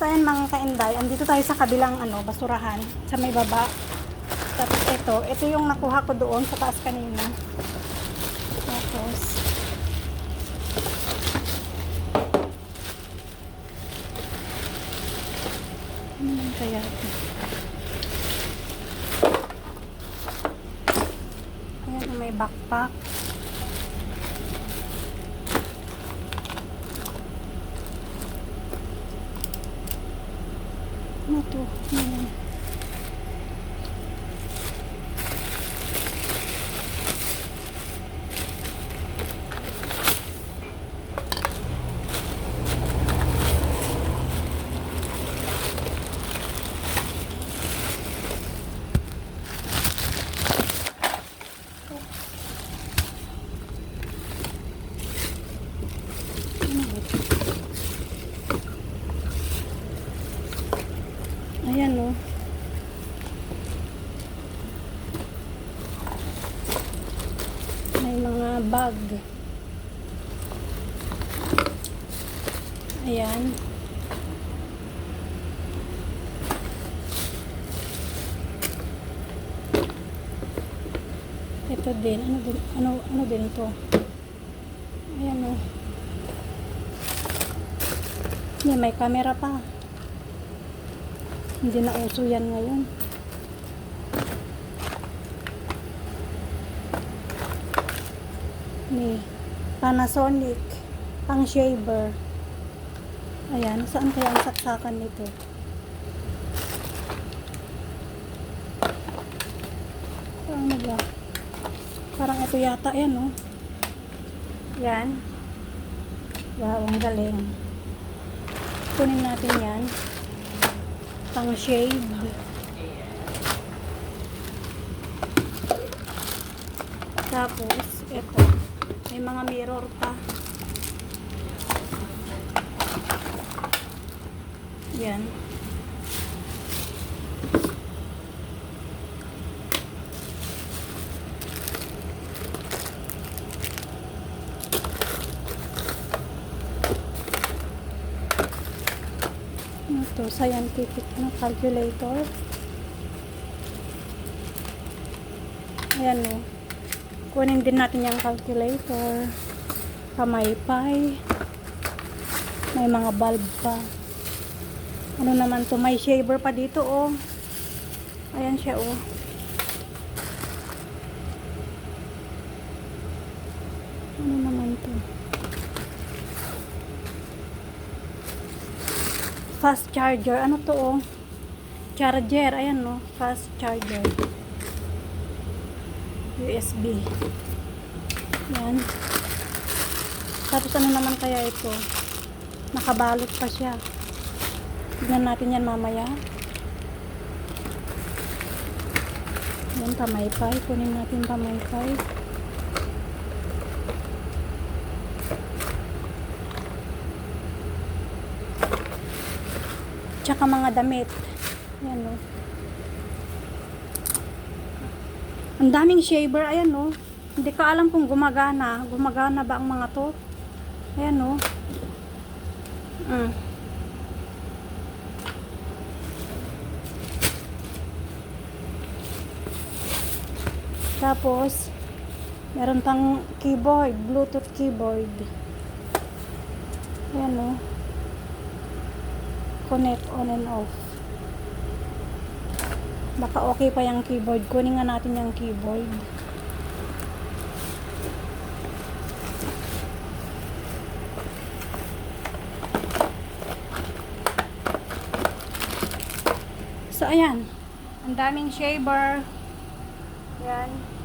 So, ayan mga kainday, andito tayo sa kabilang ano, basurahan, sa may baba. Tapos ito, ito yung nakuha ko doon sa taas kanina. Tapos, naman kaya ito? Ayan, may backpack. Ano to? Ano yan? Ano ba ito? Ayan oh. May mga bag. Ayan. Ito din. Ano din? Ano, ano din to? Ayan oh. Hindi, may camera pa. Hindi na uso yan ngayon. Ni Panasonic pang shaver. Ayan, saan kaya ang saksakan nito? Ano ba? Parang ito yata yan, no? Yan. Wow, ang galing. Kunin natin yan pang shade. Tapos, ito. May mga mirror pa. Yan. Ano to? Scientific na calculator. Ayan o. Kunin din natin yung calculator. Kamaypay. May mga bulb pa. Ano naman to? May shaver pa dito oh. Ayan siya oh. Ano naman to? fast charger. Ano to oh? Charger. Ayan no. Fast charger. USB. Yan. Tapos ano naman kaya ito? Nakabalot pa siya. Tignan natin yan mamaya. Yan, pamaypay. Kunin natin pamaypay. Tsaka mga damit. Yan o. Ang daming shaver. Ayan o. Hindi ko alam kung gumagana. Gumagana ba ang mga to? Ayan o. Mm. Tapos, meron pang keyboard. Bluetooth keyboard. Ayan o connect on and off. Baka okay pa yung keyboard. Kunin nga natin yung keyboard. So, ayan. Ang daming shaver. Yan.